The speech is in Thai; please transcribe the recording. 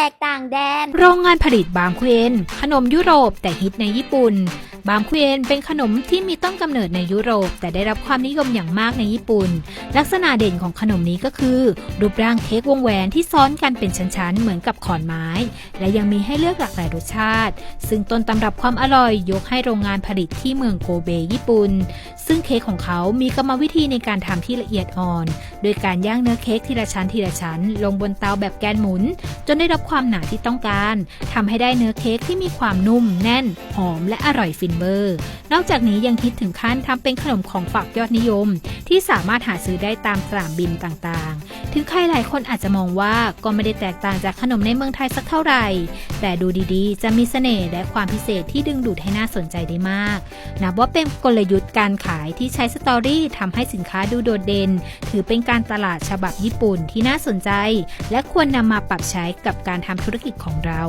ตกต่างแดน โรงงานผลิตบางเควนขนมยุโรปแต่ฮิตในญี่ปุ่น บามเควนเป็นขนมที่มีต้นกำเนิดในยุโรป แต่ได้รับความนิยมอย่างมากในญี่ปุ่น ลักษณะเด่นของขนมนี้ก็คือ รูปร่างเค้กวงแหวนที่ซ้อนกันเป็นชั้นๆ เหมือนกับขอนไม้ และยังมีให้เลือกหลากหลายรสชาติ ซึ่งต้นตำรับความอร่อยยกให้โรงงานผลิตที่เมืองโกเบญี่ปุ่น ซึ่งเค้กของเขามีกรรมวิธีในการทำที่ละเอียดอ่อน โดยการย่างเนื้อเค้กทีละชั้นทีละชั้น ลงบนเตาแบบแกนหมุน จนได้รับความหนาที่ต้องการทำให้ได้เนื้อเค้กที่มีความนุ่ม แน่นหอมและอร่อยฟินเบอร์ นอกจากนี้ยังคิดถึงขั้นทำเป็นขนมของฝากยอดนิยม ที่สามารถหาซื้อได้ตามสนามบินต่างๆ ถึงใครหลายคนอาจจะมองว่าก็ไม่ได้แตกต่างจากขนมในเมืองไทยสักเท่าไหร่ แต่ดูดีๆ จะมีเสน่ห์และความพิเศษที่ดึงดูดให้น่าสนใจได้มาก นับว่าเป็นกลยุทธ์การขายที่ใช้สตอรี่ทำให้สินค้าดูโดดเด่น ถือเป็นการตลาดฉบับญี่ปุ่นที่น่าสนใจ และควรนำมาปรับใช้กับการทำธุรกิจของเรา